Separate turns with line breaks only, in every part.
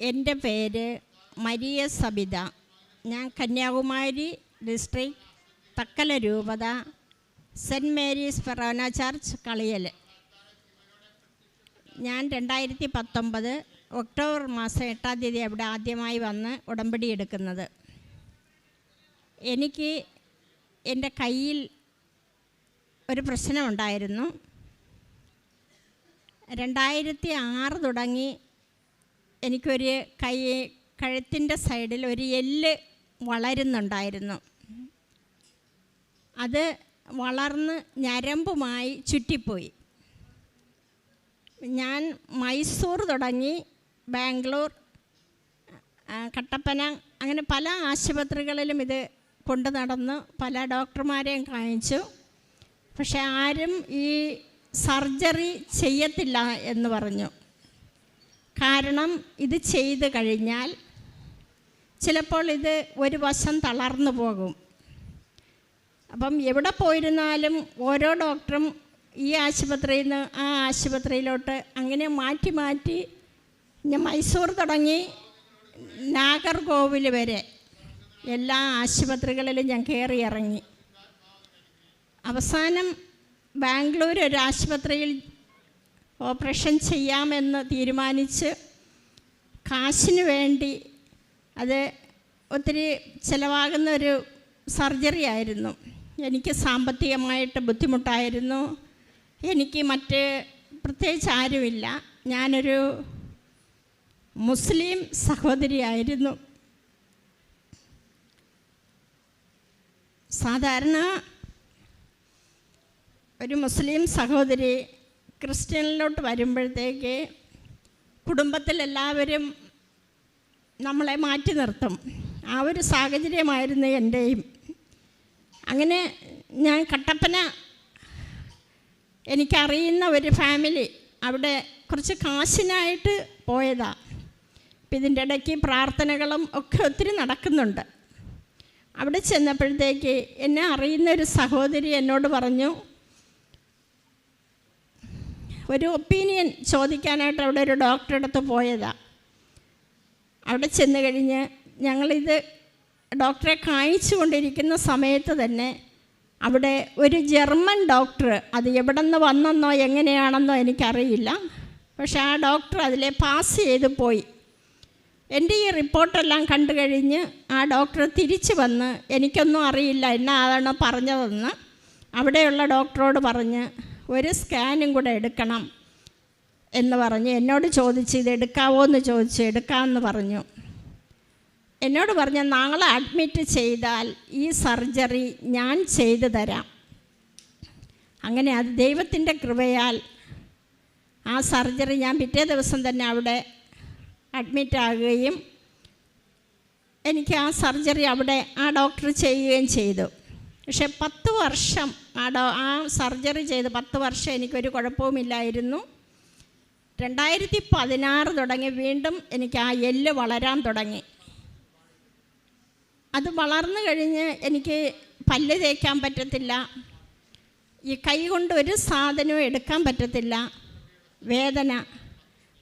എന്റെ പേര് മരിയ സബിത. ഞാൻ കന്യാകുമാരി ഡിസ്ട്രിക്ട് തക്കല രൂപത Saint Mary's forane church Kaliyal. ഞാൻ രണ്ടായിരത്തി പത്തൊമ്പത് ഒക്ടോബർ മാസം എട്ടാം തീയതി അവിടെ ആദ്യമായി വന്ന് ഉടമ്പടി എടുക്കുന്നത്. എനിക്ക് എന്റെ കയ്യിൽ ഒരു പ്രശ്നമുണ്ടായിരുന്നു. രണ്ടായിരത്തി ആറ് തുടങ്ങി എനിക്കൊരു കൈ കഴുത്തിന്റെ സൈഡിൽ ഒരു എല്ല് വളരുന്നുണ്ടായിരുന്നു. അത് വളർന്ന് ഞരമ്പുമായി ചുറ്റിപ്പോയി. ഞാൻ മൈസൂർ തുടങ്ങി ബാംഗ്ലൂർ കട്ടപ്പന അങ്ങനെ പല ആശുപത്രികളിലും ഇത് കൊണ്ടു നടന്നു പല ഡോക്ടർമാരെയും കാണിച്ചു. പക്ഷെ ആരും ഈ സർജറി ചെയ്യത്തില്ല എന്ന് പറഞ്ഞു. കാരണം ഇത് ചെയ്തു കഴിഞ്ഞാൽ ചിലപ്പോൾ ഇത് ഒരു വശം തളർന്നു പോകും. അപ്പം എവിടെ പോയിരുന്നാലും ഓരോ ഡോക്ടറും ഈ ആശുപത്രിയിൽ നിന്ന് ആ ആശുപത്രിയിലോട്ട് അങ്ങനെ മാറ്റി മാറ്റി ഞാൻ മൈസൂർ തുടങ്ങി നാഗർകോവിൽ വരെ എല്ലാ ആശുപത്രികളിലും ഞാൻ കയറി ഇറങ്ങി. അവസാനം ബാംഗ്ലൂർ ഒരു ആശുപത്രിയിൽ ഓപ്പറേഷൻ ചെയ്യാമെന്ന് തീരുമാനിച്ച് കാശിന് വേണ്ടി അത് ഒത്തിരി ചിലവാകുന്ന ഒരു സർജറി ആയിരുന്നു. എനിക്ക് സാമ്പത്തികമായിട്ട് ബുദ്ധിമുട്ടായിരുന്നു. എനിക്ക് മറ്റ് പ്രത്യേകിച്ച് ആരുമില്ല. ഞാനൊരു മുസ്ലിം സഹോദരിയായിരുന്നു. സാധാരണ ഒരു മുസ്ലിം സഹോദരി ക്രിസ്ത്യനിലോട്ട് വരുമ്പോഴത്തേക്ക് കുടുംബത്തിലെല്ലാവരും നമ്മളെ മാറ്റി നിർത്തും. ആ ഒരു സാഹചര്യമായിരുന്നു എന്റെയും അങ്ങനെ ഞാൻ കട്ടപ്പന എനിക്കറിയുന്ന ഒരു ഫാമിലി അവിടെ കുറച്ച് കാശിനായിട്ട് പോയതാണ് അപ്പം ഇതിന്റെ ഇടയ്ക്ക് പ്രാർത്ഥനകളും ഒക്കെ ഒത്തിരി നടക്കുന്നുണ്ട്. അവിടെ ചെന്നപ്പോഴത്തേക്ക് എന്നെ അറിയുന്ന ഒരു സഹോദരി എന്നോട് പറഞ്ഞു ഒരു ഒപ്പീനിയൻ ചോദിക്കാനായിട്ട് അവിടെ ഒരു ഡോക്ടറെ അടുത്ത് പോയതാ. അവിടെ ചെന്ന് കഴിഞ്ഞ് ഞങ്ങളിത് ഡോക്ടറെ കാണിച്ചു കൊണ്ടിരിക്കുന്ന സമയത്ത് തന്നെ അവിടെ ഒരു ജർമ്മൻ ഡോക്ടർ അത് എവിടെ നിന്ന് വന്നെന്നോ എങ്ങനെയാണെന്നോ എനിക്കറിയില്ല. പക്ഷേ ആ ഡോക്ടർ അതിലെ പാസ് ചെയ്ത് പോയി. എന്റെ ഈ റിപ്പോർട്ടെല്ലാം കണ്ടു കഴിഞ്ഞ് ആ ഡോക്ടർ തിരിച്ചു വന്ന് എനിക്കൊന്നും അറിയില്ല എന്നാ അതാണ് പറഞ്ഞതെന്ന് അവിടെയുള്ള ഡോക്ടറോട് പറഞ്ഞ് ഒരു സ്കാനും കൂടെ എടുക്കണം എന്ന് പറഞ്ഞ് എന്നോട് ചോദിച്ച് ഇത് എടുക്കാവോ എന്ന് ചോദിച്ചു എടുക്കാമെന്ന് പറഞ്ഞു. എന്നോട് പറഞ്ഞ നാളെ അഡ്മിറ്റ് ചെയ്താൽ ഈ സർജറി ഞാൻ ചെയ്തു തരാം. അങ്ങനെ അത് ദൈവത്തിന്റെ കൃപയാൽ ആ സർജറി ഞാൻ പിറ്റേ ദിവസം തന്നെ അവിടെ അഡ്മിറ്റ് ആകുകയും എനിക്ക് ആ സർജറി അവിടെ ആ ഡോക്ടർ ചെയ്യുകയും ചെയ്തു. പക്ഷെ പത്ത് വർഷം ആ ഡോ ആ സർജറി ചെയ്ത് പത്ത് വർഷം എനിക്കൊരു കുഴപ്പവുമില്ലായിരുന്നു. രണ്ടായിരത്തി പതിനാറ് തുടങ്ങി വീണ്ടും എനിക്ക് ആ എല്ല് വളരാൻ തുടങ്ങി. അത് വളർന്നു കഴിഞ്ഞ് എനിക്ക് പല്ല് തേക്കാൻ പറ്റത്തില്ല. ഈ കൈ കൊണ്ട് ഒരു സാധനവും എടുക്കാൻ പറ്റത്തില്ല. വേദന.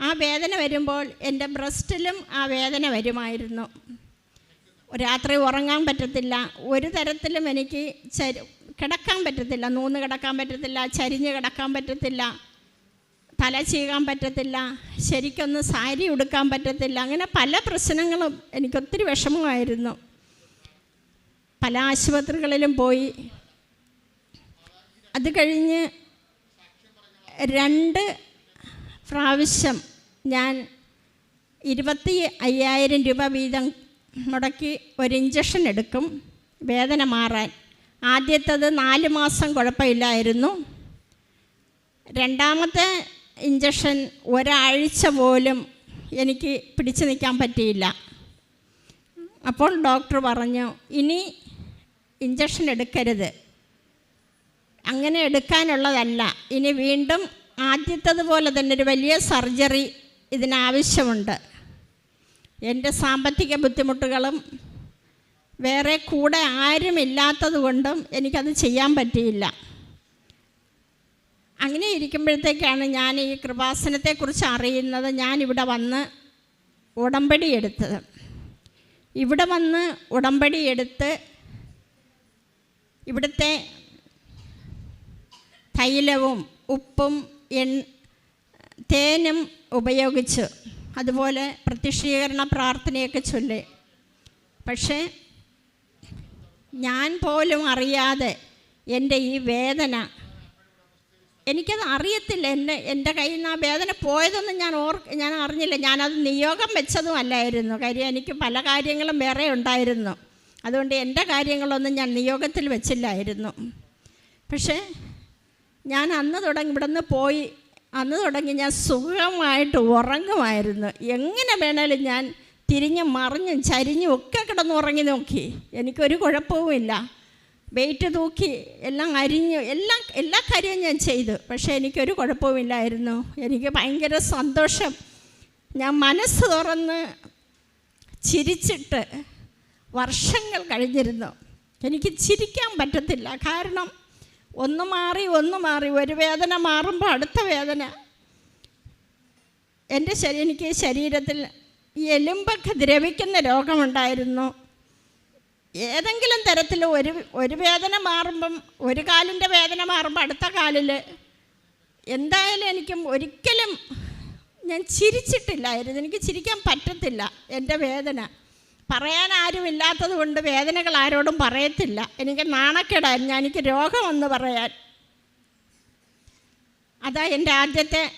ആ വേദന വരുമ്പോൾ എന്റെ ബ്രസ്റ്റിലും ആ വേദന വരുമായിരുന്നു. രാത്രി ഉറങ്ങാൻ പറ്റത്തില്ല. ഒരു തരത്തിലും എനിക്ക് ചരി കിടക്കാൻ പറ്റത്തില്ല നൂന്ന് കിടക്കാൻ പറ്റത്തില്ല ചരിഞ്ഞ് കിടക്കാൻ പറ്റത്തില്ല തല ചീകാൻ പറ്റത്തില്ല ശരിക്കൊന്ന് സാരി ഉടുക്കാൻ പറ്റത്തില്ല. അങ്ങനെ പല പ്രശ്നങ്ങളും എനിക്കൊത്തിരി വിഷമമായിരുന്നു. പല ആശുപത്രികളിലും പോയി. അത് കഴിഞ്ഞ് രണ്ട് പ്രാവശ്യം ഞാൻ ഇരുപത്തി അയ്യായിരം രൂപ വീതം മുടക്കി ഒരു ഇഞ്ചക്ഷൻ എടുക്കും വേദന മാറാൻ. ആദ്യത്തത് നാല് മാസം കുഴപ്പമില്ലായിരുന്നു. രണ്ടാമത്തെ ഇഞ്ചക്ഷൻ ഒരാഴ്ച പോലും എനിക്ക് പിടിച്ചു നിൽക്കാൻ പറ്റിയില്ല. അപ്പോൾ ഡോക്ടർ പറഞ്ഞു ഇനി ഇഞ്ചക്ഷൻ എടുക്കരുത്. അങ്ങനെ എടുക്കാനുള്ളതല്ല. ഇനി വീണ്ടും ആദ്യത്തതുപോലെ തന്നെ ഒരു വലിയ സർജറി ഇതിനാവശ്യമുണ്ട്. എന്റെ സാമ്പത്തിക ബുദ്ധിമുട്ടുകളും വേറെ കൂടെ ആരുമില്ലാത്തത് കൊണ്ടും എനിക്കത് ചെയ്യാൻ പറ്റിയില്ല. അങ്ങനെ ഇരിക്കുമ്പോഴത്തേക്കാണ് ഞാൻ ഈ കൃപാസനത്തെക്കുറിച്ച് അറിയുന്നത്. ഞാനിവിടെ വന്ന് ഉടമ്പടി എടുത്തത്. ഇവിടെ വന്ന് ഉടമ്പടി എടുത്ത് ഇവിടുത്തെ തൈലവും ഉപ്പും എൺ തേനും ഉപയോഗിച്ച് അതുപോലെ പ്രത്യക്ഷീകരണ പ്രാർത്ഥനയൊക്കെ ചൊല്ലി. പക്ഷേ ഞാൻ പോലും അറിയാതെ എന്റെ ഈ വേദന. എനിക്കത് അറിയത്തില്ല. എന്റെ എന്റെ കയ്യിൽ നിന്ന് ആ വേദന പോയതൊന്നും ഞാൻ ഓർ ഞാൻ അറിഞ്ഞില്ല. ഞാനത് നിയോഗം വെച്ചതും അല്ലായിരുന്നു. കാര്യം എനിക്ക് പല കാര്യങ്ങളും വേറെ ഉണ്ടായിരുന്നു. അതുകൊണ്ട് എന്റെ കാര്യങ്ങളൊന്നും ഞാൻ നിയോഗത്തിൽ വെച്ചില്ലായിരുന്നു. പക്ഷേ ഞാൻ അന്ന് തുടങ്ങി ഇവിടെ നിന്ന് പോയി. അന്ന് തുടങ്ങി ഞാൻ സുഖമായിട്ട് ഉറങ്ങുമായിരുന്നു. എങ്ങനെ വേണേലും ഞാൻ തിരിഞ്ഞും മറിഞ്ഞും ചരിഞ്ഞും ഒക്കെ കിടന്ന് ഉറങ്ങി നോക്കി. എനിക്കൊരു കുഴപ്പവുമില്ല. വെയിറ്റ് തൂക്കി എല്ലാം അരിഞ്ഞു എല്ലാം എല്ലാ കാര്യവും ഞാൻ ചെയ്തു. പക്ഷേ എനിക്കൊരു കുഴപ്പവുമില്ലായിരുന്നു. എനിക്ക് ഭയങ്കര സന്തോഷം. ഞാൻ മനസ്സ് തുറന്ന് ചിരിച്ചിട്ട് വർഷങ്ങൾ കഴിഞ്ഞിരുന്നു. എനിക്ക് ചിരിക്കാൻ പറ്റത്തില്ല. കാരണം ഒന്ന് മാറി ഒന്ന് മാറി. ഒരു വേദന മാറുമ്പോൾ അടുത്ത വേദന. എന്റെ ശരീരം എനിക്ക് ശരീരത്തിൽ എലുമ്പൊക്കെ ദ്രവിക്കുന്ന രോഗമുണ്ടായിരുന്നു. ഏതെങ്കിലും തരത്തിൽ ഒരു ഒരു വേദന മാറുമ്പം ഒരു കാലിന്റെ വേദന മാറുമ്പോൾ അടുത്ത കാലിൽ എന്തായാലും എനിക്കും ഒരിക്കലും ഞാൻ ചിരിച്ചിട്ടില്ലായിരുന്നു. എനിക്ക് ചിരിക്കാൻ പറ്റത്തില്ല എന്റെ വേദന. പറയാൻ ആരുമില്ലാത്തത് കൊണ്ട് വേദനകൾ ആരോടും പറയത്തില്ല. എനിക്ക് നാണക്കേടായിരുന്നു. എനിക്ക് രോഗമെന്ന് പറയാൻ. അതാ എന്റെ ആദ്യത്തെ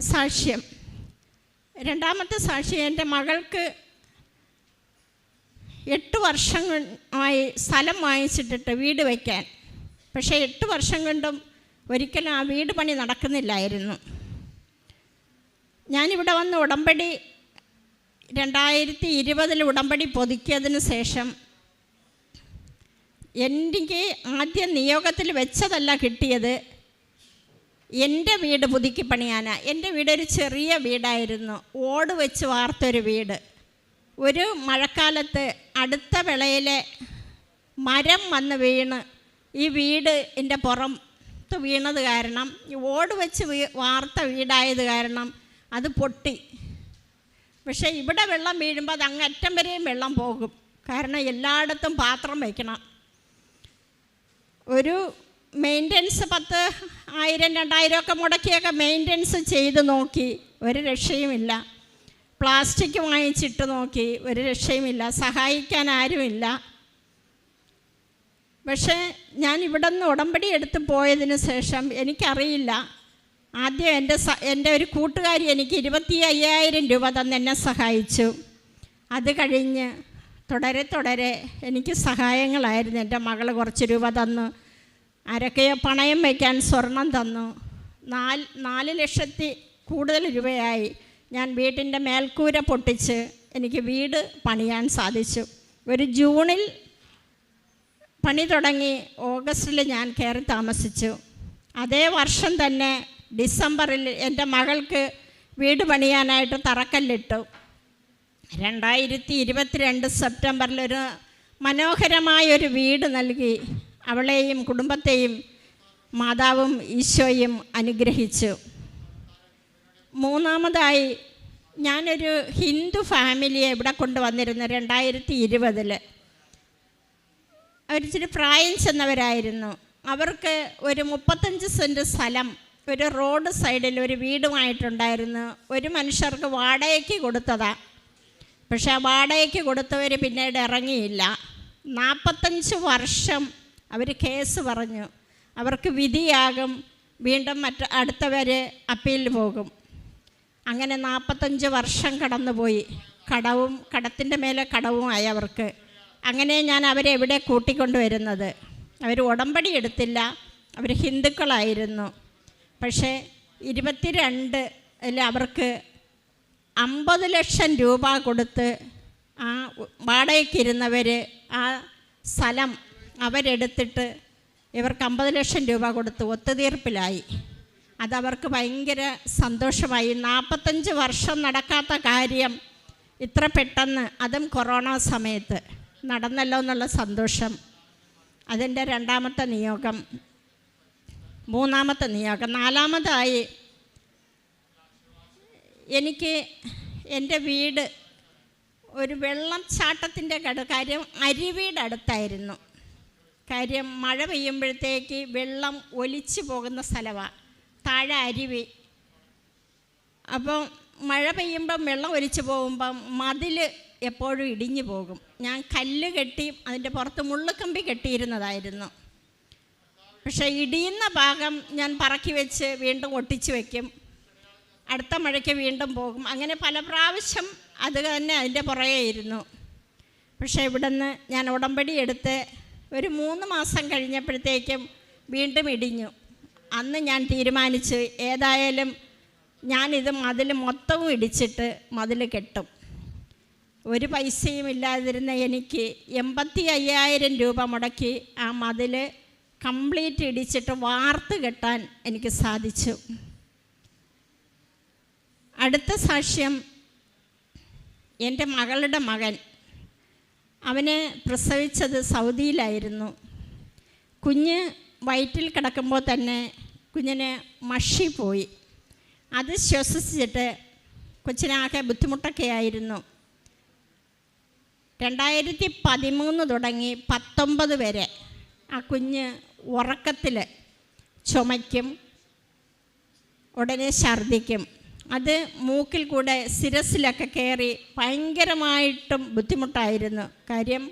സാക്ഷ്യം. രണ്ടാമത്തെ സാക്ഷി എന്റെ മകൾക്ക് എട്ട് വർഷം ആയി സ്ഥലം വാങ്ങിച്ചിട്ടിട്ട് വീട് വയ്ക്കാൻ. പക്ഷേ എട്ട് വർഷം കൊണ്ടും ഒരിക്കലും ആ വീട് പണി നടക്കുന്നില്ലായിരുന്നു. ഞാനിവിടെ വന്ന് ഉടമ്പടി രണ്ടായിരത്തി ഇരുപതിൽ ഉടമ്പടി പൊതുക്കിയതിന് ശേഷം എനിക്ക് ആദ്യം നിയോഗത്തിൽ വെച്ചതല്ല കിട്ടിയത്. എന്റെ വീട് പുതുക്കി പണിയാനാ. എന്റെ വീട് ഒരു ചെറിയ വീടായിരുന്നു. ഓട് വെച്ച് വാർത്തൊരു വീട്. ഒരു മഴക്കാലത്ത് അടുത്ത വിളയിലെ മരം വന്ന് വീണ് ഈ വീട് എന്റെ പുറത്ത് വീണത് കാരണം ഈ ഓട് വെച്ച് വാർത്ത വീടായത് കാരണം അത് പൊട്ടി. പക്ഷേ ഇവിടെ വെള്ളം വീഴുമ്പോൾ അത് അങ്ങറ്റം വരെയും വെള്ളം പോകും. കാരണം എല്ലായിടത്തും പാത്രം വയ്ക്കണം ഒരു മെയിന്റനൻസ് പത്ത് ആയിരം രണ്ടായിരം ഒക്കെ മുടക്കിയൊക്കെ മെയിന്റനൻസ് ചെയ്ത് നോക്കി. ഒരു രക്ഷയുമില്ല. പ്ലാസ്റ്റിക് വാങ്ങിച്ചിട്ട് നോക്കി. ഒരു രക്ഷയുമില്ല. സഹായിക്കാൻ ആരുമില്ല. പക്ഷേ ഞാൻ ഇവിടെ നിന്ന് ഉടമ്പടി എടുത്ത് പോയതിന് ശേഷം എനിക്കറിയില്ല. ആദ്യം എന്റെ സ എന്റെ ഒരു കൂട്ടുകാരി എനിക്ക് ഇരുപത്തി അയ്യായിരം രൂപ തന്ന് എന്നെ സഹായിച്ചു. അത് കഴിഞ്ഞ് തുടരെ തുടരെ എനിക്ക് സഹായങ്ങളായിരുന്നു. എന്റെ മകൾ കുറച്ച് രൂപ തന്നു. ആരൊക്കെയോ പണയം വയ്ക്കാൻ സ്വർണം തന്നു. നാല് നാല് ലക്ഷത്തി കൂടുതൽ രൂപയായി. ഞാൻ വീട്ടിന്റെ മേൽക്കൂര പൊട്ടിച്ച് എനിക്ക് വീട് പണിയാൻ സാധിച്ചു. ഒരു ജൂണിൽ പണി തുടങ്ങി ഓഗസ്റ്റിൽ ഞാൻ കയറി താമസിച്ചു. അതേ വർഷം തന്നെ ഡിസംബറിൽ എന്റെ മകൾക്ക് വീട് പണിയാനായിട്ട് തറക്കല്ലിട്ടു. രണ്ടായിരത്തി ഇരുപത്തിരണ്ട് സെപ്റ്റംബറിൽ ഒരു മനോഹരമായൊരു വീട് നൽകി. അവളെയും കുടുംബത്തെയും മാതാവും ഈശോയും അനുഗ്രഹിച്ചു. മൂന്നാമതായി ഞാനൊരു ഹിന്ദു ഫാമിലിയെ ഇവിടെ കൊണ്ടുവന്നിരുന്നു രണ്ടായിരത്തി ഇരുപതിൽ അവരിച്ചിരി പ്രായം ചെന്നവരായിരുന്നു. അവർക്ക് ഒരു മുപ്പത്തഞ്ച് സെന്റ് സ്ഥലം ഒരു റോഡ് സൈഡിൽ ഒരു വീടുമായിട്ടുണ്ടായിരുന്നു. ഒരു മനുഷ്യർക്ക് വാടകയ്ക്ക് കൊടുത്തതാ. പക്ഷേ ആ വാടകയ്ക്ക് കൊടുത്തവർ പിന്നീട് ഇറങ്ങിയില്ല. നാൽപ്പത്തഞ്ച് വർഷം അവർ കേസ് പറഞ്ഞു. അവർക്ക് വിധിയാകും. വീണ്ടും മറ്റ് വരെ അപ്പീൽ പോകും. അങ്ങനെ നാൽപ്പത്തഞ്ച് വർഷം കടന്നുപോയി. കടവും കടത്തിന്റെ മേലെ കടവുമായി അവർക്ക്. അങ്ങനെ ഞാൻ അവരെ എവിടെ കൂട്ടിക്കൊണ്ടുവരുന്നത്? അവർ ഉടമ്പടി എടുത്തില്ല. അവർ ഹിന്ദുക്കളായിരുന്നു. പക്ഷേ ഇരുപത്തിരണ്ട് അവർക്ക് അമ്പത് ലക്ഷം രൂപ കൊടുത്ത് ആ വാടകയ്ക്കിരുന്നവർ ആ സ്ഥലം അവരെടുത്തിട്ട് ഇവർക്ക് അമ്പത് ലക്ഷം രൂപ കൊടുത്ത് ഒത്തുതീർപ്പിലായി. അതവർക്ക് ഭയങ്കര സന്തോഷമായി. നാൽപ്പത്തഞ്ച് വർഷം നടക്കാത്ത കാര്യം ഇത്ര പെട്ടെന്ന്. അതും കൊറോണ സമയത്ത്. നടന്നല്ലോ എന്നുള്ള സന്തോഷം. അതിന്റെ രണ്ടാമത്തെ നിയോഗം. മൂന്നാമത്തെ നിയോഗം. നാലാമതായി എനിക്ക് എന്റെ വീട് ഒരു വെള്ളം ചാട്ടത്തിന്റെ കാര്യം അരുവിയുടെ അടുത്തായിരുന്നു. കാര്യം മഴ പെയ്യുമ്പോഴത്തേക്ക് വെള്ളം ഒലിച്ചു പോകുന്ന സ്ഥലമാണ് താഴെ അരുവി. അപ്പം മഴ പെയ്യുമ്പം വെള്ളം ഒലിച്ചു പോകുമ്പം മതിൽ എപ്പോഴും ഇടിഞ്ഞു പോകും. ഞാൻ കല്ല് കെട്ടി അതിന്റെ പുറത്ത് മുള്ളുക്കമ്പി കെട്ടിയിരുന്നതായിരുന്നു. പക്ഷേ ഇടിയുന്ന ഭാഗം ഞാൻ പറക്കി വെച്ച് വീണ്ടും ഒട്ടിച്ചു വയ്ക്കും അടുത്ത മഴയ്ക്ക് വീണ്ടും പോകും. അങ്ങനെ പല പ്രാവശ്യം അത് തന്നെ അതിന്റെ പുറകെ ഇരുന്നു പക്ഷേ ഇവിടുന്ന് ഞാൻ ഉടമ്പടി എടുത്ത് ഒരു മൂന്ന് മാസം കഴിഞ്ഞപ്പോഴത്തേക്കും വീണ്ടും ഇടിഞ്ഞു. അന്ന് ഞാൻ തീരുമാനിച്ചു ഏതായാലും ഞാനിത് മതിൽ മൊത്തവും ഇടിച്ചിട്ട് മതിൽ കെട്ടും. ഒരു പൈസയും ഇല്ലാതിരുന്ന എനിക്ക് എൺപത്തി അയ്യായിരം രൂപ മുടക്കി ആ മതിൽ കംപ്ലീറ്റ് ഇടിച്ചിട്ട് വാർത്ത് കെട്ടാൻ എനിക്ക് സാധിച്ചു. അടുത്ത സാക്ഷ്യം എന്റെ മകളുടെ മകൻ അവനെ പ്രസവിച്ചത് സൗദിയിലായിരുന്നു. കുഞ്ഞ് വയറ്റിൽ കിടക്കുമ്പോൾ തന്നെ കുഞ്ഞിന് മഷി പോയി. അത് ശ്വസിച്ചിട്ട് കൊച്ചിനാകെ ബുദ്ധിമുട്ടൊക്കെ ആയിരുന്നു. രണ്ടായിരത്തി പതിമൂന്ന് തുടങ്ങി പത്തൊമ്പത് വരെ ആ കുഞ്ഞ് ഉറക്കത്തിൽ ചുമയ്ക്കും ഉടനെ ഛർദ്ദിക്കും. അത് മൂക്കിൽ കൂടെ ശിരസിലൊക്കെ കയറി ഭയങ്കരമായിട്ടും ബുദ്ധിമുട്ടായിരുന്നു. കാര്യം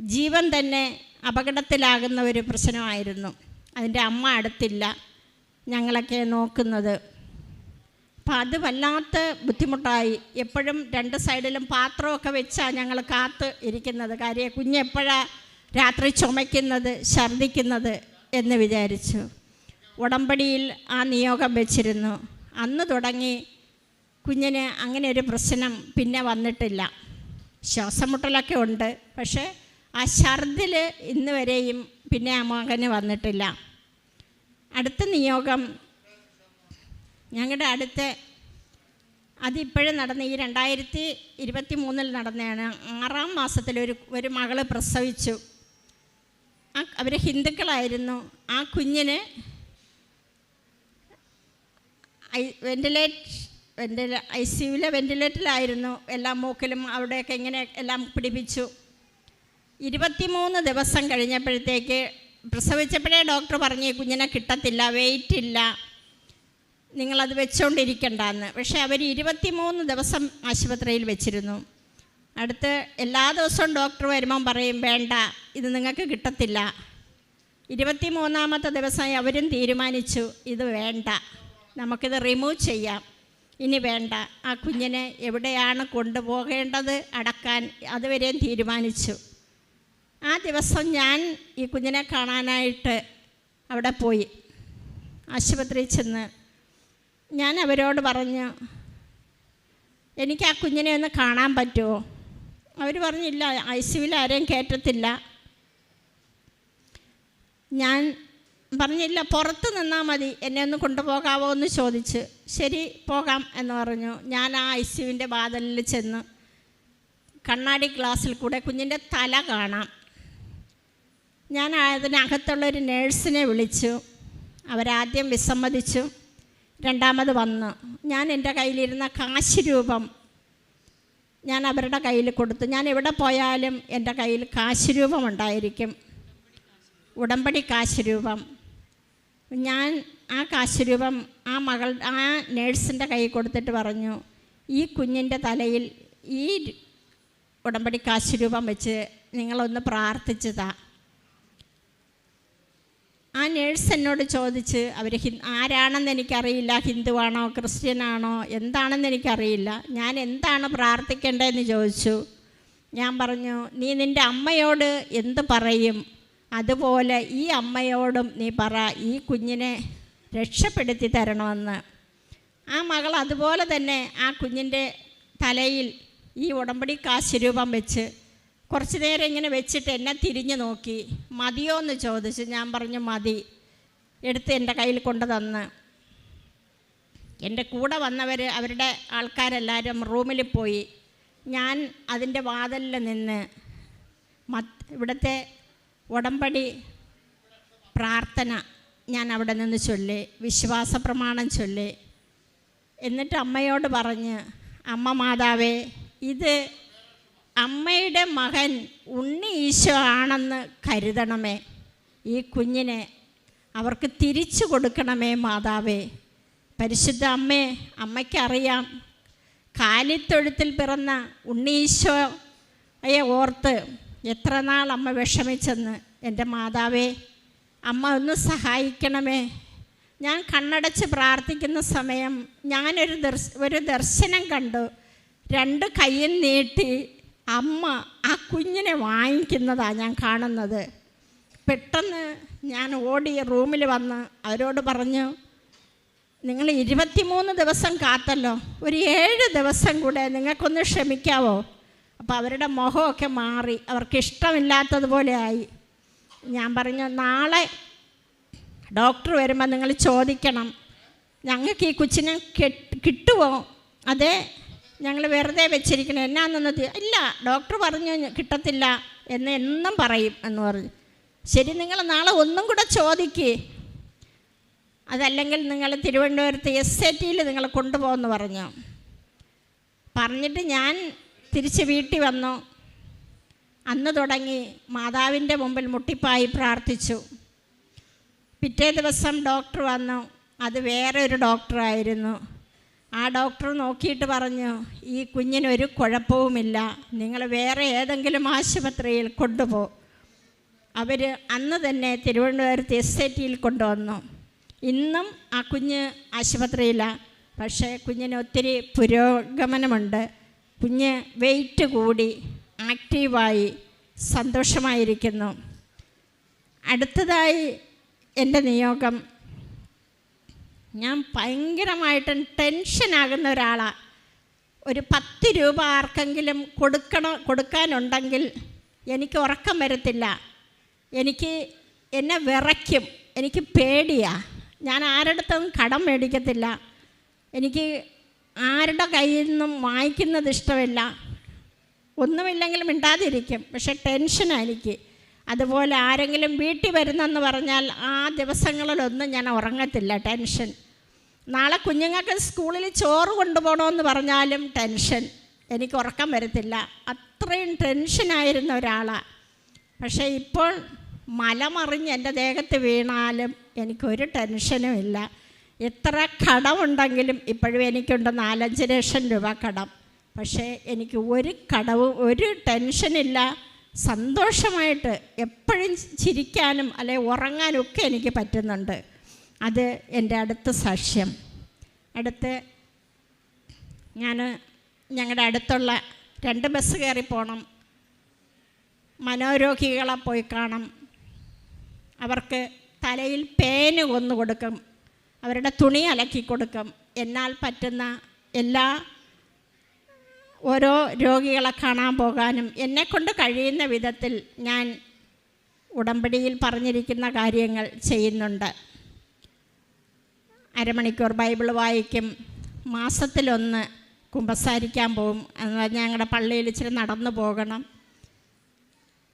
ജീവൻ തന്നെ അപകടത്തിലാകുന്ന ഒരു പ്രശ്നമായിരുന്നു. അതിന്റെ അമ്മ അടുത്തില്ല ഞങ്ങളൊക്കെ നോക്കുന്നത്. അപ്പം അത് വല്ലാത്ത ബുദ്ധിമുട്ടായി. എപ്പോഴും രണ്ട് സൈഡിലും പാത്രമൊക്കെ വെച്ചാണ് ഞങ്ങൾ കാത്ത് ഇരിക്കുന്നത്. കാര്യം കുഞ്ഞെപ്പോഴാണ് രാത്രി ചുമയ്ക്കുന്നത് ഛർദ്ദിക്കുന്നത് എന്ന് വിചാരിച്ചു. ഉടമ്പടിയിൽ ആ നിയോഗം വെച്ചിരുന്നു. അന്ന് തുടങ്ങി കുഞ്ഞിന് അങ്ങനെ ഒരു പ്രശ്നം പിന്നെ വന്നിട്ടില്ല. ശ്വാസമുട്ടലൊക്കെ ഉണ്ട്. പക്ഷേ ആ ഛർദിൽ ഇന്ന് വരെയും പിന്നെ ആ മകന് വന്നിട്ടില്ല. അടുത്ത നിയോഗം ഞങ്ങളുടെ അടുത്ത് അതിപ്പോഴും നടന്ന ഈ രണ്ടായിരത്തി ഇരുപത്തി മൂന്നിൽ നടന്നതാണ്. ആറാം മാസത്തിൽ ഒരു ഒരു മകൾ പ്രസവിച്ചു. ആ അവർ ഹിന്ദുക്കളായിരുന്നു. ആ കുഞ്ഞിന് വെന്റിലേറ്റ് വെന്റില ഐ സി യുവിലെ വെന്റിലേറ്ററിലായിരുന്നു എല്ലാം മൂക്കിലും അവിടെയൊക്കെ ഇങ്ങനെ എല്ലാം പിടിപ്പിച്ചു. ഇരുപത്തിമൂന്ന് ദിവസം കഴിഞ്ഞപ്പോഴത്തേക്ക് പ്രസവിച്ചപ്പോഴേ ഡോക്ടർ പറഞ്ഞു "ഈ കുഞ്ഞിനെ കിട്ടത്തില്ല വെയിറ്റ് ഇല്ല. നിങ്ങളത് വെച്ചുകൊണ്ടിരിക്കണ്ടെന്ന് പക്ഷേ അവർ ഇരുപത്തിമൂന്ന് ദിവസം ആശുപത്രിയിൽ വെച്ചിരുന്നു. അടുത്ത് എല്ലാ ദിവസവും ഡോക്ടർ വരുമ്പം പറയും വേണ്ട ഇത് നിങ്ങൾക്ക് കിട്ടത്തില്ല. ഇരുപത്തി മൂന്നാമത്തെ ദിവസം അവരും തീരുമാനിച്ചു ഇത് വേണ്ട നമുക്കിത് റിമൂവ് ചെയ്യാം. ഇനി വേണ്ട. ആ കുഞ്ഞിനെ എവിടെയാണ് കൊണ്ടുപോകേണ്ടത് അടക്കാൻ അതുവരെയും തീരുമാനിച്ചു. ആ ദിവസം ഞാൻ ഈ കുഞ്ഞിനെ കാണാനായിട്ട് അവിടെ പോയി. ആശുപത്രിയിൽ ചെന്ന് ഞാൻ അവരോട് പറഞ്ഞു എനിക്ക് ആ കുഞ്ഞിനെ ഒന്ന് കാണാൻ പറ്റുമോ? അവർ പറഞ്ഞില്ല ഐ സിയുവിൽ ആരെയും കയറ്റത്തില്ല. ഞാൻ പറഞ്ഞില്ല പുറത്ത് നിന്നാൽ മതി എന്നെ ഒന്ന് കൊണ്ടുപോകാവോ? എന്ന് ചോദിച്ച്. ശരി പോകാം എന്ന് പറഞ്ഞു. ഞാൻ ആ ഐ സിയുവിന്റെ വാതിലിൽ ചെന്ന് കണ്ണാടി ഗ്ലാസ്സിൽ കൂടെ കുഞ്ഞിന്റെ തല കാണാം. ഞാൻ അതിനകത്തുള്ളൊരു നേഴ്സിനെ വിളിച്ചു. അവരാദ്യം വിസമ്മതിച്ചു. രണ്ടാമത് വന്ന് ഞാൻ എന്റെ കയ്യിലിരുന്ന കാശ് രൂപം ഞാൻ അവരുടെ കയ്യിൽ കൊടുത്തു. ഞാൻ എവിടെ പോയാലും എന്റെ കയ്യിൽ കാശ് രൂപം ഉണ്ടായിരിക്കും. ഉടമ്പടി കാശ് രൂപം. ഞാൻ ആ കാശ് രൂപം ആ മകൾ ആ നേഴ്സിന്റെ കൈ കൊടുത്തിട്ട് പറഞ്ഞു ഈ കുഞ്ഞിന്റെ തലയിൽ ഈ ഉടമ്പടി കാശ് രൂപം വെച്ച് നിങ്ങളൊന്ന് പ്രാർത്ഥിച്ചതാ ആ നേഴ്സ് എന്നോട് ചോദിച്ച് അവർ ഹി ആരാണെന്ന് എനിക്കറിയില്ല ഹിന്ദുവാണോ ക്രിസ്ത്യനാണോ എന്താണെന്ന് എനിക്കറിയില്ല. ഞാൻ എന്താണ് പ്രാർത്ഥിക്കേണ്ടതെന്ന് ചോദിച്ചു. ഞാൻ പറഞ്ഞു നീ നിന്റെ അമ്മയോട് എന്ത് പറയും? അതുപോലെ ഈ അമ്മയോടും നീ പറ ഈ കുഞ്ഞിനെ രക്ഷപ്പെടുത്തി തരണമെന്ന്. ആ മകൾ അതുപോലെ തന്നെ ആ കുഞ്ഞിന്റെ തലയിൽ ഈ ഉടമ്പടി കാശ് രൂപം വെച്ച് കുറച്ച് നേരം ഇങ്ങനെ വെച്ചിട്ട് എന്നെ തിരിഞ്ഞു നോക്കി. മതിയോ എന്ന് ചോദിച്ചു ഞാൻ പറഞ്ഞു മതി. എടുത്ത് എന്റെ കയ്യിൽ കൊണ്ടു തന്ന്. എന്റെ കൂടെ വന്നവർ അവരുടെ ആൾക്കാരെല്ലാവരും റൂമിൽ പോയി. ഞാൻ അതിന്റെ വാതിലിൽ നിന്ന് മത് ഇവിടുത്തെ ഉടമ്പടി പ്രാർത്ഥന ഞാൻ അവിടെ നിന്ന് ചൊല്ലി വിശ്വാസ പ്രമാണം ചൊല്ലി. എന്നിട്ട് അമ്മയോട് പറഞ്ഞ് അമ്മ മാതാവേ ഇത് അമ്മയുടെ മകൻ ഉണ്ണി ഈശോ ആണെന്ന് കരുതണമേ. ഈ കുഞ്ഞിനെ അവർക്ക് തിരിച്ചു കൊടുക്കണമേ മാതാവേ. പരിശുദ്ധ അമ്മേ അമ്മയ്ക്കറിയാം കാലിത്തൊഴുത്തിൽ പിറന്ന ഉണ്ണീശോയെ ഓർത്ത് എത്ര നാൾ അമ്മ വിഷമിച്ചെന്ന്. എന്റെ മാതാവേ അമ്മ ഒന്ന് സഹായിക്കണമേ. ഞാൻ കണ്ണടച്ച് പ്രാർത്ഥിക്കുന്ന സമയം ഞാനൊരു ദർശ ഒരു ദർശനം കണ്ടു. രണ്ട് കൈയും നീട്ടി അമ്മ ആ കുഞ്ഞിനെ വാങ്ങിക്കുന്നതാണ് ഞാൻ കാണുന്നത്. പെട്ടെന്ന് ഞാൻ ഓടി റൂമിൽ വന്ന് അവരോട് പറഞ്ഞു നിങ്ങൾ ഇരുപത്തിമൂന്ന് ദിവസം കാത്തല്ലോ. ഒരു ഏഴ് ദിവസം കൂടെ നിങ്ങൾക്കൊന്ന് ക്ഷമിക്കാവോ? അപ്പോൾ അവരുടെ മുഖമൊക്കെ മാറി. അവർക്ക് ഇഷ്ടമില്ലാത്തതുപോലെ ആയി. ഞാൻ പറഞ്ഞു നാളെ ഡോക്ടർ വരുമ്പോൾ നിങ്ങൾ ചോദിക്കണം. ഞങ്ങൾക്ക് ഈ കൊച്ചിനെ കെട്ട് കിട്ടുമോ അതെ ഞങ്ങൾ വെറുതെ വെച്ചിരിക്കണം എന്നാന്നത് ഇല്ല ഡോക്ടർ പറഞ്ഞു കിട്ടത്തില്ല എന്ന് എന്നും പറയും എന്ന് പറഞ്ഞു. ശരി നിങ്ങൾ നാളെ ഒന്നും കൂടെ ചോദിക്കേ. അതല്ലെങ്കിൽ നിങ്ങൾ തിരുവനന്തപുരത്ത് എസ് എ ടിയിൽ നിങ്ങൾ കൊണ്ടുപോകുമെന്ന് പറഞ്ഞു. പറഞ്ഞിട്ട് ഞാൻ തിരിച്ച് വീട്ടിൽ വന്നു. അന്ന് തുടങ്ങി മാതാവിന്റെ മുമ്പിൽ മുട്ടിപ്പായി പ്രാർത്ഥിച്ചു. പിറ്റേ ദിവസം ഡോക്ടർ വന്നു. അത് വേറെ ഒരു ഡോക്ടറായിരുന്നു. ആ ഡോക്ടർ നോക്കിയിട്ട് പറഞ്ഞു ഈ കുഞ്ഞിനൊരു കുഴപ്പവുമില്ല. നിങ്ങൾ വേറെ ഏതെങ്കിലും ആശുപത്രിയിൽ കൊണ്ടുപോ. അവർ അന്ന് തന്നെ തിരുവനന്തപുരത്ത് എസ് ഐ ടിയിൽ കൊണ്ടുവന്നു. ഇന്നും ആ കുഞ്ഞ് ആശുപത്രിയിലാണ് പക്ഷേ കുഞ്ഞിന് ഒത്തിരി പുരോഗമനമുണ്ട്. കുഞ്ഞ് വെയിറ്റ് കൂടി. ആക്റ്റീവായി സന്തോഷമായിരിക്കുന്നു. അടുത്തതായി എന്റെ നിയോഗം. ഞാൻ ഭയങ്കരമായിട്ടും ടെൻഷനാകുന്ന ഒരാളാണ് ഒരു പത്ത് രൂപ ആർക്കെങ്കിലും കൊടുക്കണം കൊടുക്കാനുണ്ടെങ്കിൽ എനിക്ക് ഉറക്കം വരത്തില്ല. എനിക്ക് എന്നെ വിറയ്ക്കും. എനിക്ക് പേടിയാ. ഞാൻ ആരുടെടുത്തും കടം മേടിക്കത്തില്ല. എനിക്ക് ആരുടെ കയ്യിൽ നിന്നും വാങ്ങിക്കുന്നത് ഇഷ്ടമില്ല. ഒന്നുമില്ലെങ്കിലും മിണ്ടാതിരിക്കും. പക്ഷെ ടെൻഷനായിരിക്കും. അതുപോലെ ആരെങ്കിലും വീട്ടിൽ വരുന്നെന്ന് പറഞ്ഞാൽ ആ ദിവസങ്ങളിലൊന്നും ഞാൻ ഉറങ്ങത്തില്ല. ടെൻഷൻ. നാളെ കുഞ്ഞുങ്ങൾക്ക് സ്കൂളിൽ ചോറ് കൊണ്ടുപോകണമെന്ന് പറഞ്ഞാലും ടെൻഷൻ. എനിക്ക് ഉറക്കം വരത്തില്ല. അത്രയും ടെൻഷനായിരുന്ന ഒരാളാണ് പക്ഷേ ഇപ്പോൾ മലമറിഞ്ഞ് എന്റെ ദേഹത്ത് വീണാലും എനിക്കൊരു ടെൻഷനും ഇല്ല എത്ര കടമുണ്ടെങ്കിലും ഇപ്പോഴും എനിക്കുണ്ട് നാലഞ്ച് ലക്ഷം രൂപ കടം. പക്ഷേ എനിക്ക് ഒരു കടവും ഒരു ടെൻഷനില്ല സന്തോഷമായിട്ട് എപ്പോഴും ചിരിക്കാനും അല്ലെ ഉറങ്ങാനും ഒക്കെ എനിക്ക് പറ്റുന്നുണ്ട്. അത് എന്റെ അടുത്ത സാക്ഷ്യം. അടുത്ത് ഞാൻ ഞങ്ങളുടെ അടുത്തുള്ള രണ്ട് ബസ് കയറി പോകണം മനോരോഗികളെ പോയി കാണും. അവർക്ക് തലയിൽ പേന് കൊന്നു കൊടുക്കും. അവരുടെ തുണി അലക്കി കൊടുക്കും. എന്നാൽ പറ്റുന്ന എല്ലാ ഓരോ രോഗികളെ കാണാൻ പോകാനും എന്നെക്കൊണ്ട് കഴിയുന്ന വിധത്തിൽ ഞാൻ ഉടമ്പടിയിൽ പറഞ്ഞിരിക്കുന്ന കാര്യങ്ങൾ ചെയ്യുന്നുണ്ട്. അരമണിക്കൂർ ബൈബിൾ വായിക്കും. മാസത്തിലൊന്ന് കുമ്പസാരിക്കാൻ പോകും എന്ന് ഞങ്ങളുടെ പള്ളിയിൽ ഇച്ചിരി നടന്നു പോകണം.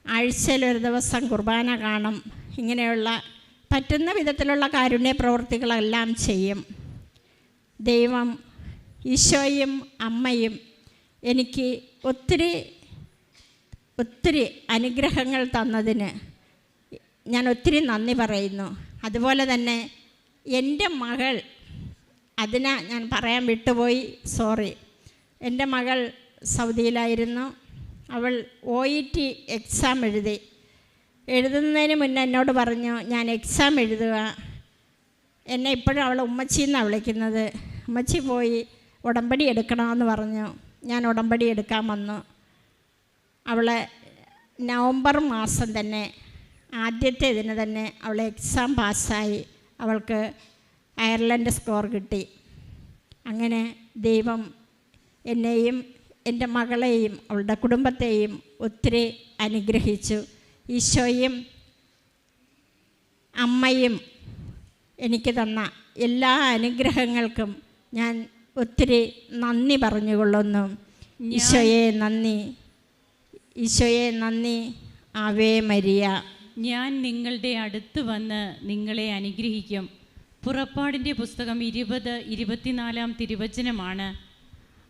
ആഴ്ചയിൽ ഒരു ദിവസം കുർബാന കാണും. ഇങ്ങനെയുള്ള പറ്റുന്ന വിധത്തിലുള്ള കാരുണ്യ പ്രവൃത്തികളെല്ലാം ചെയ്യും. ദൈവം ഈശോയും അമ്മയും എനിക്ക് ഒത്തിരി ഒത്തിരി അനുഗ്രഹങ്ങൾ തന്നതിന് ഞാൻ ഒത്തിരി നന്ദി പറയുന്നു. അതുപോലെ തന്നെ എന്റെ മകൾ അതിനാ ഞാൻ പറയാൻ വിട്ടുപോയി സോറി. എന്റെ മകൾ സൗദിയിലായിരുന്നു. അവൾ ഒ ഇ ടി എക്സാം എഴുതി. എഴുതുന്നതിന് മുന്നേ എന്നോട് പറഞ്ഞു ഞാൻ എക്സാം എഴുതുക. എന്നെ ഇപ്പോഴും അവൾ ഉമ്മച്ചിന്നാണ് വിളിക്കുന്നത്. ഉമ്മച്ചി പോയി ഉടമ്പടി എടുക്കണമെന്ന് പറഞ്ഞു. ഞാൻ ഉടമ്പടി എടുക്കാൻ വന്നു. അവളെ നവംബർ മാസം തന്നെ ആദ്യത്തെ ഇതിന് തന്നെ അവൾ എക്സാം പാസ്സായി. അവൾക്ക് അയർലൻഡ് സ്കോർ കിട്ടി. അങ്ങനെ ദൈവം എന്നെയും എന്റെ മകളെയും അവളുടെ കുടുംബത്തെയും ഒത്തിരി അനുഗ്രഹിച്ചു. ഈശോയും അമ്മയും എനിക്ക് തന്ന എല്ലാ അനുഗ്രഹങ്ങൾക്കും ഞാൻ ഒത്തിരി നന്ദി പറഞ്ഞുകൊള്ളുന്നു. ഈശോയെ നന്ദി. ഈശോയെ നന്ദി. Ave Maria.
ഞാൻ നിങ്ങളുടെ അടുത്ത് വന്ന് നിങ്ങളെ അനുഗ്രഹിക്കും. പുറപ്പാടിന്റെ പുസ്തകം ഇരുപത് ഇരുപത്തിനാലാം തിരുവചനമാണ്.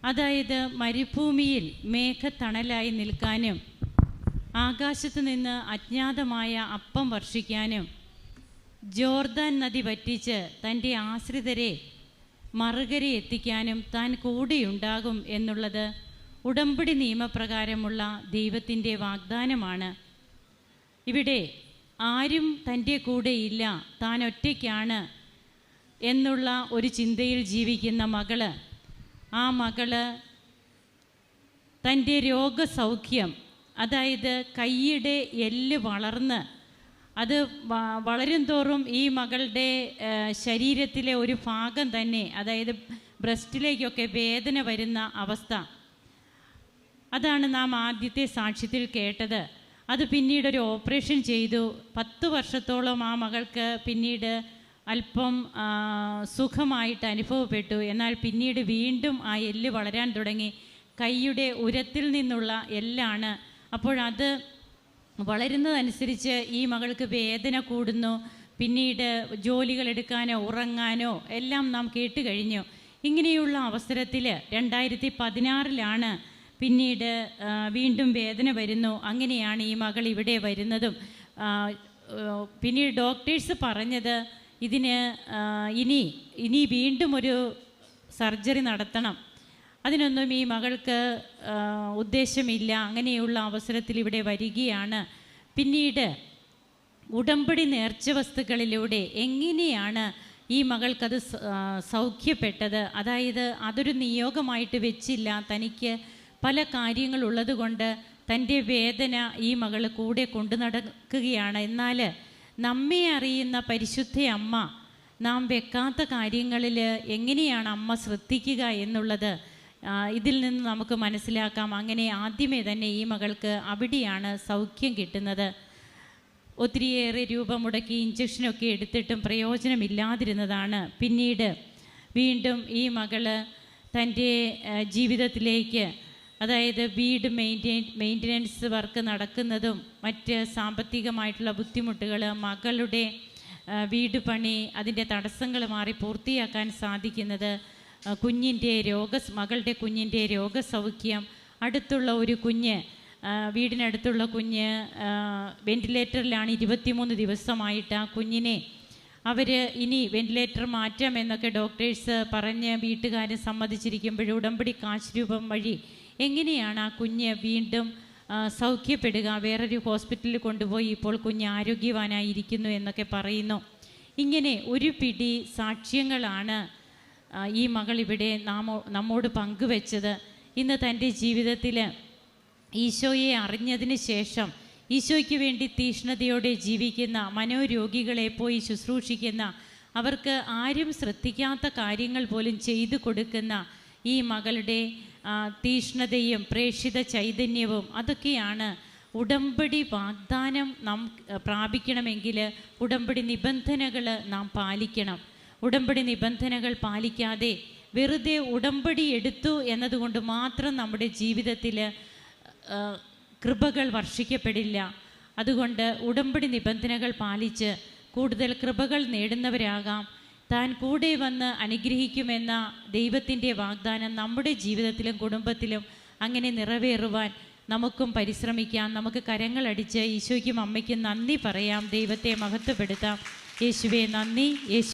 അതായത് മരുഭൂമിയിൽ മേഘത്തണലായി നിൽക്കാനും ആകാശത്ത് നിന്ന് അജ്ഞാതമായ അപ്പം വർഷിക്കാനും ജോർദാൻ നദി വറ്റിച്ച് തന്റെ ആശ്രിതരെ മറുകരെ എത്തിക്കാനും താൻ കൂടെയുണ്ടാകും എന്നുള്ളത് ഉടമ്പടി നിയമപ്രകാരമുള്ള ദൈവത്തിന്റെ വാഗ്ദാനമാണ്. ഇവിടെ ആരും തന്റെ കൂടെയില്ല താൻ ഒറ്റയ്ക്കാണ് എന്നുള്ള ഒരു ചിന്തയിൽ ജീവിക്കുന്ന മകൾ ആ മകൾ തന്റെ രോഗസൗഖ്യം അതായത് കൈയുടെ എല്ല് വളർന്ന് അത് വളരും തോറും ഈ മകളുടെ ശരീരത്തിലെ ഒരു ഭാഗം തന്നെ അതായത് ബ്രസ്റ്റിലേക്കൊക്കെ വേദന വരുന്ന അവസ്ഥ. അതാണ് നാം ആദ്യത്തെ സാക്ഷ്യത്തിൽ കേട്ടത്. അത് പിന്നീട് ഒരു ഓപ്പറേഷൻ ചെയ്തു. പത്ത് വർഷത്തോളം ആ മകൾക്ക് പിന്നീട് അല്പം സുഖമായിട്ട് അനുഭവപ്പെട്ടു. എന്നാൽ പിന്നീട് വീണ്ടും ആ എല്ല് വളരാൻ തുടങ്ങി. കൈയുടെ ഉരത്തിൽ നിന്നുള്ള എല്ലാണ്. അപ്പോഴത് വളരുന്നതനുസരിച്ച് ഈ മകൾക്ക് വേദന കൂടുന്നു. പിന്നീട് ജോലികൾ എടുക്കാനോ ഉറങ്ങാനോ എല്ലാം നാം കേട്ട് കഴിഞ്ഞു. ഇങ്ങനെയുള്ള അവസരത്തിൽ രണ്ടായിരത്തി പതിനാറിലാണ് പിന്നീട് വീണ്ടും വേദന വരുന്നു. അങ്ങനെയാണ് ഈ മകൾ ഇവിടെ വരുന്നതും. പിന്നീട് ഡോക്ടേഴ്സ് പറഞ്ഞത് ഇതിന് ഇനി ഇനി വീണ്ടും ഒരു സർജറി നടത്തണം. അതിനൊന്നും ഈ മകൾക്ക് ഉദ്ദേശമില്ല. അങ്ങനെയുള്ള അവസരത്തിൽ ഇവിടെ വരികയാണ്. പിന്നീട് ഉടമ്പടി നേർച്ച വസ്തുക്കളിലൂടെ എങ്ങനെയാണ് ഈ മകൾക്കത് സൗഖ്യപ്പെട്ടത്? അതായത് അതൊരു നിയോഗമായിട്ട് വെച്ചില്ല. തനിക്ക് പല കാര്യങ്ങളുള്ളത് കൊണ്ട് തന്റെ വേദന ഈ മകൾ കൂടെ കൊണ്ടു നടക്കുകയാണ്. എന്നാൽ നമ്മെ അറിയുന്ന പരിശുദ്ധ അമ്മ നാം വെക്കാത്ത കാര്യങ്ങളിൽ എങ്ങനെയാണ് അമ്മ ശ്രദ്ധിക്കുക എന്നുള്ളത് ഇതിൽ നിന്ന് നമുക്ക് മനസ്സിലാക്കാം. അങ്ങനെ ആദ്യമേ തന്നെ ഈ മകൾക്ക് അവിടെയാണ് സൗഖ്യം കിട്ടുന്നത്. ഒത്തിരിയേറെ രൂപ മുടക്കി ഇഞ്ചക്ഷനൊക്കെ എടുത്തിട്ടും പ്രയോജനമില്ലാതിരുന്നതാണ്. പിന്നീട് വീണ്ടും ഈ മകൾ തന്റെ ജീവിതത്തിലേക്ക് അതായത് വീട് മെയിന്റെയിൻ മെയിന്റനൻസ് വർക്ക് നടക്കുന്നതും മറ്റ് സാമ്പത്തികമായിട്ടുള്ള ബുദ്ധിമുട്ടുകൾ മകളുടെ വീട് പണി അതിന്റെ തടസ്സങ്ങൾ മാറി പൂർത്തിയാക്കാൻ സാധിക്കുന്നത് കുഞ്ഞിന്റെ രോഗ മകളുടെ കുഞ്ഞിന്റെ രോഗസൗഖ്യം അടുത്തുള്ള ഒരു കുഞ്ഞ് വീടിനടുത്തുള്ള കുഞ്ഞ് വെന്റിലേറ്ററിലാണ് ഇരുപത്തിമൂന്ന് ദിവസമായിട്ട് ആ കുഞ്ഞിനെ അവർ ഇനി വെന്റിലേറ്റർ മാറ്റാം എന്നൊക്കെ ഡോക്ടേഴ്സ് പറഞ്ഞ് വീട്ടുകാരെ സമ്മതിച്ചിരിക്കുമ്പോൾ ഉടമ്പടി കാശ് രൂപം വഴി എങ്ങനെയാണ് ആ കുഞ്ഞ് വീണ്ടും സൗഖ്യപ്പെടുക? വേറൊരു ഹോസ്പിറ്റലിൽ കൊണ്ടുപോയി ഇപ്പോൾ കുഞ്ഞ് ആരോഗ്യവാനായിരിക്കുന്നു എന്നൊക്കെ പറയുന്നു. ഇങ്ങനെ ഒരു പിടി സാക്ഷ്യങ്ങളാണ് ഈ മകൾ ഇവിടെ നാമോ നമ്മോട് പങ്കുവെച്ചത് ഇന്ന് തന്റെ ജീവിതത്തിൽ ഈശോയെ അറിഞ്ഞതിന് ശേഷം ഈശോയ്ക്ക് വേണ്ടി തീഷ്ണതയോടെ ജീവിക്കുന്ന മനോരോഗികളെ പോയി ശുശ്രൂഷിക്കുന്ന അവർക്ക് ആരും ശ്രദ്ധിക്കാത്ത കാര്യങ്ങൾ പോലും ചെയ്തു കൊടുക്കുന്ന ഈ മകളുടെ തീഷ്ണതയും പ്രേക്ഷിത ചൈതന്യവും അതൊക്കെയാണ് ഉടമ്പടി വാഗ്ദാനം നാം പ്രാപിക്കണമെങ്കിൽ ഉടമ്പടി നിബന്ധനകൾ നാം പാലിക്കണം. ഉടമ്പടി നിബന്ധനകൾ പാലിക്കാതെ വെറുതെ ഉടമ്പടി എടുത്തു എന്നതുകൊണ്ട് മാത്രം നമ്മുടെ ജീവിതത്തിൽ കൃപകൾ വർഷിക്കപ്പെടില്ല. അതുകൊണ്ട് ഉടമ്പടി നിബന്ധനകൾ പാലിച്ച് കൂടുതൽ കൃപകൾ നേടുന്നവരാകാം. താൻ കൂടെ വന്ന് അനുഗ്രഹിക്കുമെന്ന ദൈവത്തിന്റെ വാഗ്ദാനം നമ്മുടെ ജീവിതത്തിലും കുടുംബത്തിലും അങ്ങനെ നിറവേറുവാൻ നമുക്കും പരിശ്രമിക്കാം. നമുക്ക് കരങ്ങളടിച്ച് ഈശോയ്ക്കും അമ്മയ്ക്കും നന്ദി പറയാം. ദൈവത്തെ മഹത്വപ്പെടുത്താം. യേശുവെ നന്ദി. യേശു